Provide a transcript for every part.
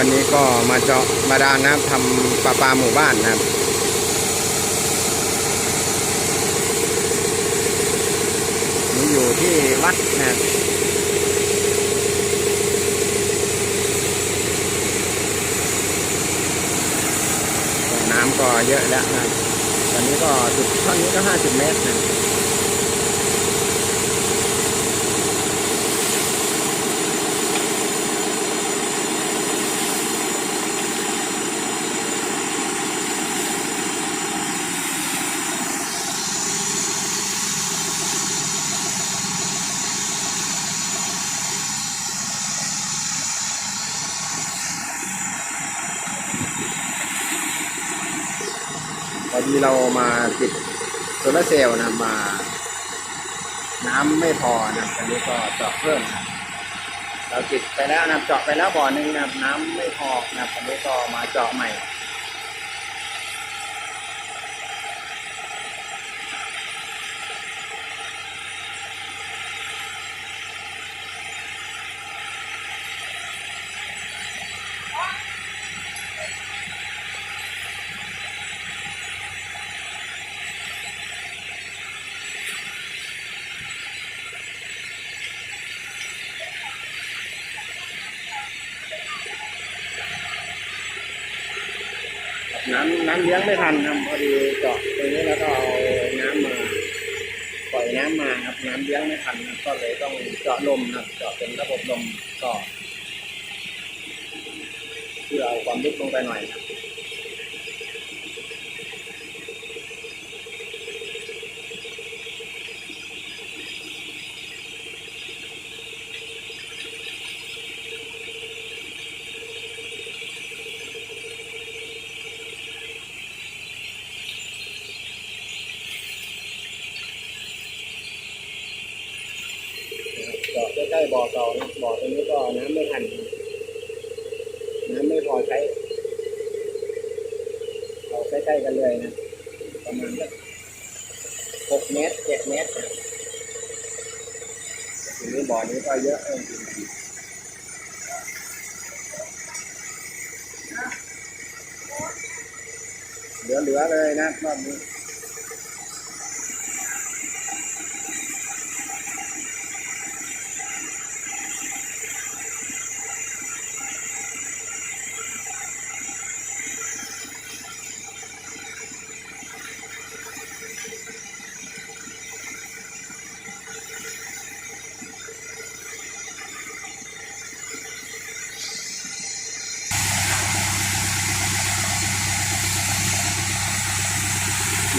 วันนี้ก็มาเจาะบาดาลนะครับทำประปลาหมู่บ้านนะครับนี่อยู่ที่วัดนะครับน้ำก็เยอะแล้วนะครับตอนนี้ก็จุดท่อนนี้ก็50เมตรนะ ที่เรามาติดโซลาเซลล์นะมา น้ำไม่พอนะตอนนี้ก็เจาะเพิ่มนะเราติดไปแล้วนะเจาะไปแล้วบ่อหนึ่งนะน้ำไม่พอนะตอนนี้ก็มาเจาะใหม่ น้ำน้ำเลี้ยงไม่ทันครับพอดีเจาะตรงนี้แล้วก็เอาน้ำมาปล่อยน้ำมาครับน้ำเลี้ยงไม่ทันครับก็เลยต้องเจาะลมนะเจาะเป็นระบบลมก็เพื่อเอาความลึกลงไปหน่อยครับ ใกล้ๆบ่อเก่านะบ่อตรงนี้ก็น้ำไม่ทัน น้ำไม่พอใช้เอาใกล้ๆกันเลยนะ ประมาณสักหกเมตรเจ็ดเมตรทีนี้บ่อนี้ก็เยอะเออจริงๆเหลือๆเลยนะรอบนี้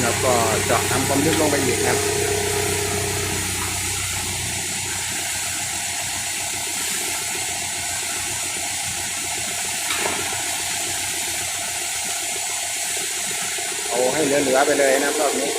แล้วก็เจาะทำ ความลึกลงไปอีกนะครับเอาให้เหลือๆไปเลยนะรอบนี้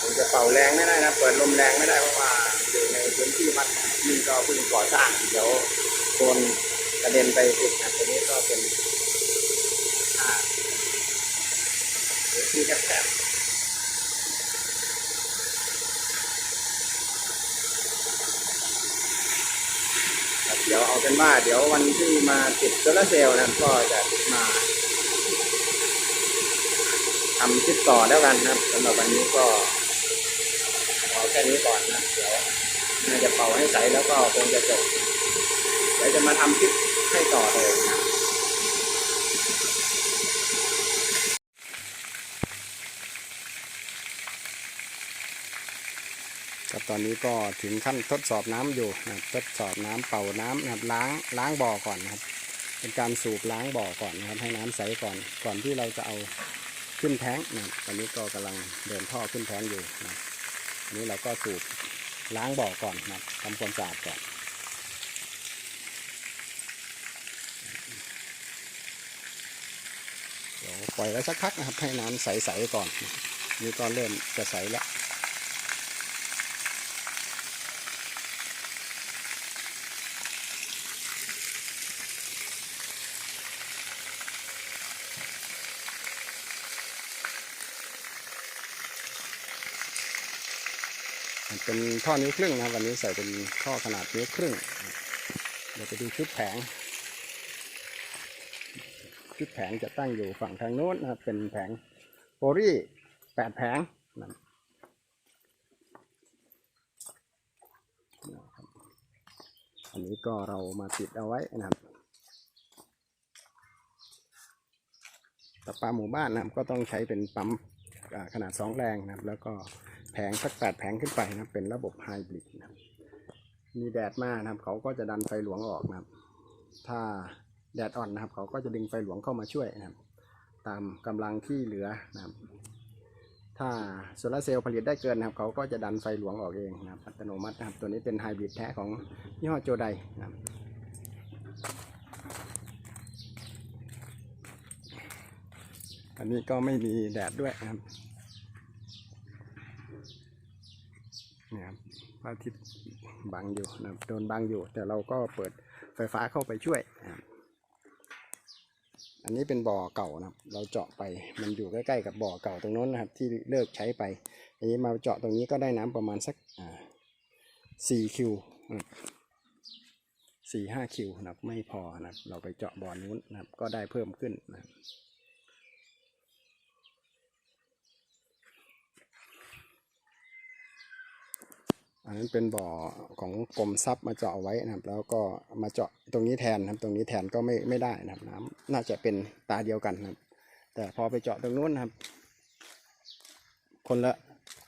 ผมจะเป่าแรงไม่ได้นะ เปิดลมแรงไม่ได้เพราะว่าอยู่ในพื้นที่วัดนี่ ก่อสร้างเดี๋ยวโดนกระเด็นไปติดนะตัวนี้ก็เป็นอ่าพื้นที่แคบๆเดี๋ยวเอาเป็นว่าเดี๋ยววันที่มาติดโซลาเซลล์นะก็จะมาทำคลิปต่อแล้วกันนะครับสำหรับวันนี้ก็เอาแค่นี้ก่อนนะเดี๋ยว น่าจะเป่าให้ใสแล้วก็คงจะจบเดี๋ยวจะมาทำคลิปให้ต่อเลยนะครับตอนนี้ก็ถึงขั้นทดสอบน้ำอยู่นะทดสอบน้ำเป่าน้ำนะครับล้างล้างบ่อก่อนนะครับ เป็นการสูบล้างบ่อก่อนนะครับ ให้น้ำใสก่อนก่อนที่เราจะเอาขึ้นแท้งนะตอนนี้ก็กำลังเดินท่อขึ้นแท้งอยู่นะครับอันนี้เราก็สูบ ล้างบ่อก่อนนะทำความสะอาดก่อนเดี๋ยวปล่อยไว้สักพักนะครับให้น้ำใสๆก่อนนี่ก็เริ่มจะใสแล้ว เป็นท่อนิ้วครึ่งนะครับวันนี้ใส่เป็นท่อขนาดนิ้วครึ่ง เดี๋ยวไปดูชุดแผง ชุดแผงจะตั้งอยู่ฝั่งทางโน้นนะครับ เป็นแผงโปรี่แปดแผงนะอันนี้ก็เรามาติดเอาไว้นะครับแต่ปลาหมู่บ้านนะครับก็ต้องใช้เป็นปั๊มขนาดสองแรงนะครับ แล้วก็ แผงสักแปดแผงขึ้นไปนะครับเป็นระบบไฮบริดนะครับมีแดดมากนะครับ เขาก็จะดันไฟหลวงออกนะครับ ถ้าแดดอ่อนนะครับ เขาก็จะดึงไฟหลวงเข้ามาช่วยนะครับ ตามกำลังที่เหลือนะครับ ถ้าโซลาเซลล์ผลิตได้เกินนะครับ เขาก็จะดันไฟหลวงออกเองนะครับ อัตโนมัตินะครับ ตัวนี้เป็นไฮบริดแท้ของยี่ห้อโจไดนะครับอันนี้ก็ไม่มีแดดด้วยนะครับ นี่ยครับพระอาทิตย์บังอยู่นะโดนบังอยู่ แต่เราก็เปิดไฟฟ้าเข้าไปช่วยนะครับอันนี้เป็นบ่อเก่านะครับ เราเจาะไปมันอยู่ใกล้ๆกับบ่อเก่าตรงโน้นนะครับ ที่เลิกใช้ไปอันนี้มาเจาะตรงนี้ก็ได้น้ำประมาณสักสี่คิวสี่ห้าคิวนะครับไม่พอนะครับ เราไปเจาะบ่อนู้นนะครับ ก็ได้เพิ่มขึ้นนะครับ อันนั้นเป็นบ่อของกรมทรัพย์มาเจาะเอาไว้นะครับ แล้วก็มาเจาะตรงนี้แทนนะครับ ตรงนี้แทนก็ไม่ไม่ได้นะครับ น้ำน่าจะเป็นตาเดียวกันนะครับ แต่พอไปเจาะตรงนู้นนะครับ คนละ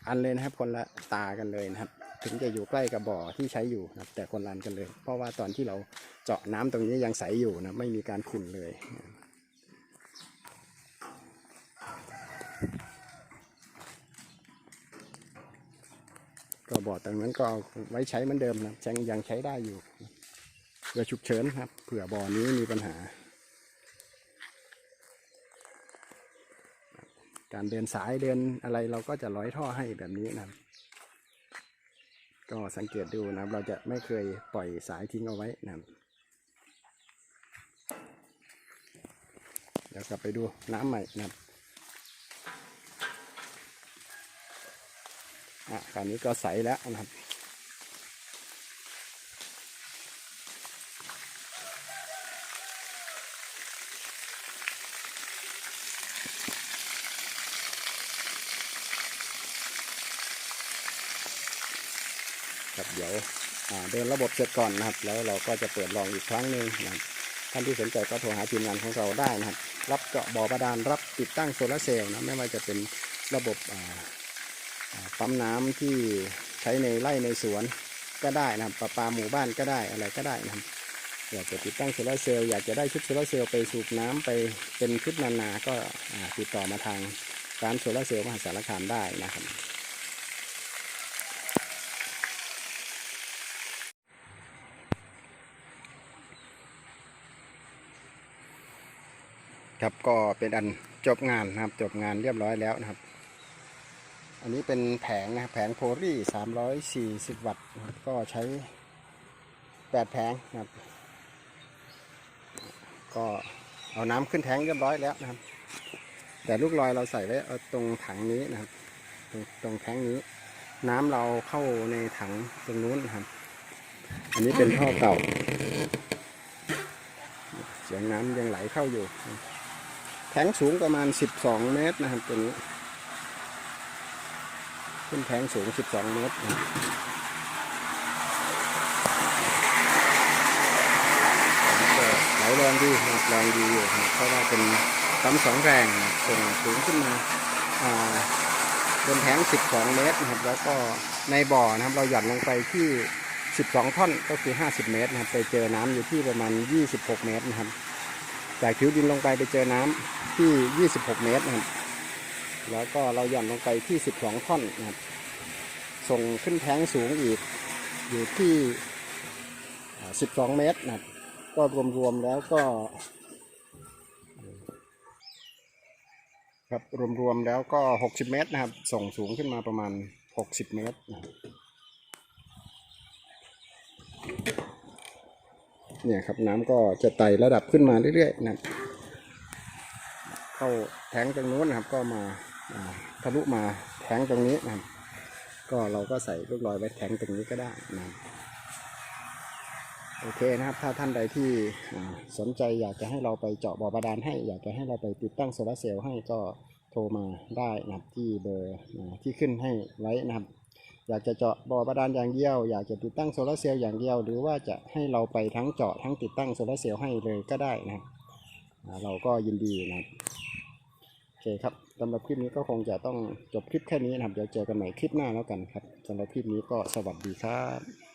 อันเลยนะครับ คนละตากันเลยนะครับ ถึงจะอยู่ใกล้กับบ่อที่ใช้อยู่นะครับ แต่คนละอันกันเลย เพราะว่าตอนที่เราเจาะน้ำตรงนี้ยังใสอยู่นะไม่มีการขุ่นเลยก็ บอดตรงนั้นก็เอาไว้ใช้เหมือนเดิมนะยังยังใช้ได้อยู่เผื่อฉุกเฉินครับเผื่อบ่อนี้มีปัญหา การเดินสายเดินอะไรเราก็จะร้อยท่อให้แบบนี้นะก็สังเกตดูนะเราจะไม่เคยปล่อยสายทิ้งเอาไว้นะเดี๋ยวกลับไปดูน้ำใหม่นะครับ อะคราวนี้ก็ใสแล้วนะครับครับเดี๋ยวอ่าเดินระบบเสร็จก่อนนะครับ แล้วเราก็จะเปิดลองอีกครั้งหนึ่งนะครับท่านที่สนใจก็โทรหาทีมงานของเราได้นะครับ รับเจาะบ่อบาดาลรับติดตั้งโซลาเซลล์นะไม่ว่าจะเป็นระบบอ่า ปั๊มน้ำที่ใช้ในไร่ในสวนก็ได้นะครับประปาหมู่บ้านก็ได้อะไรก็ได้นะครับอยากจะติดตั้งโซลาร์เซลล์อยากจะได้ชุดโซลาเซลล์ไปสูบน้ำไปเป็นชุดนานา ก็ติดต่อมาทางร้านโซลาร์เซลล์มหาสารคามได้นะครับครับก็เป็นอันจบงานนะครับจบงานเรียบร้อยแล้วนะครับ อันนี้เป็นแผงนะครับแผงโพลี340วัตต์นะครับก็ใช้8แผงนะครับ ก็เอาน้ำขึ้นแทงเรียบร้อยแล้วนะครับ แต่ลูกลอยเราใส่ไว้ตรงถังนี้นะครับ ตรงตรงแทงนี้ น้ำเราเข้าในถังตรงนู้นนะครับ อันนี้เป็นท่อเก่า เสียงน้ำยังไหลเข้าอยู่ แทงสูงประมาณ 12 เมตรนะครับตัวนี้ ขึ้นแทงสูง 12 เมตรไหลแรงดีนะครับแรงดีอยู่ครับเพราะว่าเป็นปั๊มสองแรงส่งสูงขึ้นมาอ่าบนแทง12 เมตรนะครับ แล้วก็ในบ่อนะครับเราหย่อนลงไปที่ 12 ท่อนก็คือ 50 เมตรนะครับ ไปเจอน้ำอยู่ที่ประมาณ 26 เมตรนะครับ จากผิวดินลงไปไปเจอน้ำที่ 26 เมตรนะครับ แล้วก็เราหย่อนลงไปที่ 12 ท่อนนะครับ ส่งขึ้นแท้งสูงอีกอยู่ที่ 12 เมตรนะครับ ก็รวมๆแล้วก็ ครับรวมๆแล้วก็ 60 เมตรนะครับ ส่งสูงขึ้นมาประมาณ 60 เมตรนะครับเนี่ยครับน้ำก็จะไต่ระดับขึ้นมาเรื่อยๆนะครับเข้าแทงตรงนู้นนะครับก็มา ทะลุมาแทงตรงนี้นะครับ ก็เราก็ใส่ลูกลอยไว้แทงตรงนี้ก็ได้นะโอเคนะครับ ถ้าท่านใดที่สนใจอยากจะให้เราไปเจาะบ่อบาดาลให้ อยากจะให้เราไปติดตั้งโซลาเซลล์ให้ก็โทรมาได้นะครับที่เบอร์ที่ขึ้นให้ไว้นะครับ อยากจะเจาะบ่อบาดาลอย่างเดียว อยากจะติดตั้งโซลาเซลล์อย่างเดียว หรือว่าจะให้เราไปทั้งเจาะทั้งติดตั้งโซลาเซลล์ให้เลยก็ได้นะครับเราก็ยินดีนะครับ อเคครับสำหรับคลิปนี้ก็คงจะต้องจบคลิปแค่นี้นะครับ เดี๋ยวเจอกันใหม่คลิปหน้าแล้วกันครับสำหรับคลิปนี้ก็สวัสดีครับ